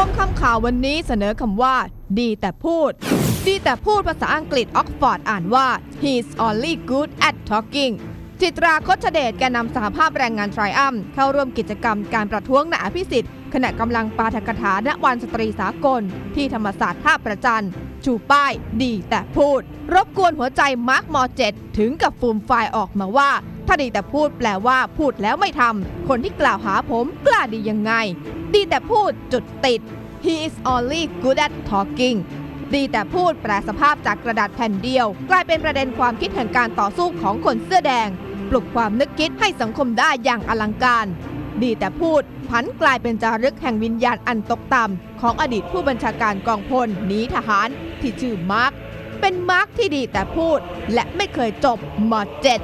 ข่าววันนี้เสนอคำว่า ดีแต่พูด ดีแต่พูดภาษาอังกฤษออกฟอร์ดอ่านว่า he's only good at talking จิตราคชเดชแกนนำสหภาพแรงงานทริอัมเข้าร่วมกิจกรรมการประท้วงนายอภิสิทธิ์ขณะกำลังปาฐกถาณวันสตรีสากล ที่ธรรมศาสตร์ท่าประจันชูป้าย ดีแต่พูด รบกวนหัวใจมาร์กมอเจ็ดถึงกับฟูมไฟล์ออกมาว่า ถ้าดีแต่พูดแปลว่าพูดแล้วไม่ทำ คนที่กล่าวหาผมกล้าดียังไง ดีแต่พูดจุดติด he is only good at talking ดีแต่พูดแปลสภาพจากกระดาษแผ่นเดียว กลายเป็นประเด็นความคิดแห่งการต่อสู้ของคนเสื้อแดง ปลุกความนึกคิดให้สังคมได้อย่างอลังการ ดีแต่พูดผันกลายเป็นจารึกแห่งวิญญาณอันตกต่ำของอดีตผู้บัญชาการกองพลหนีทหารที่ชื่อมาร์คเป็นมาร์คที่ดีแต่พูด และไม่เคยจบมเจ็ด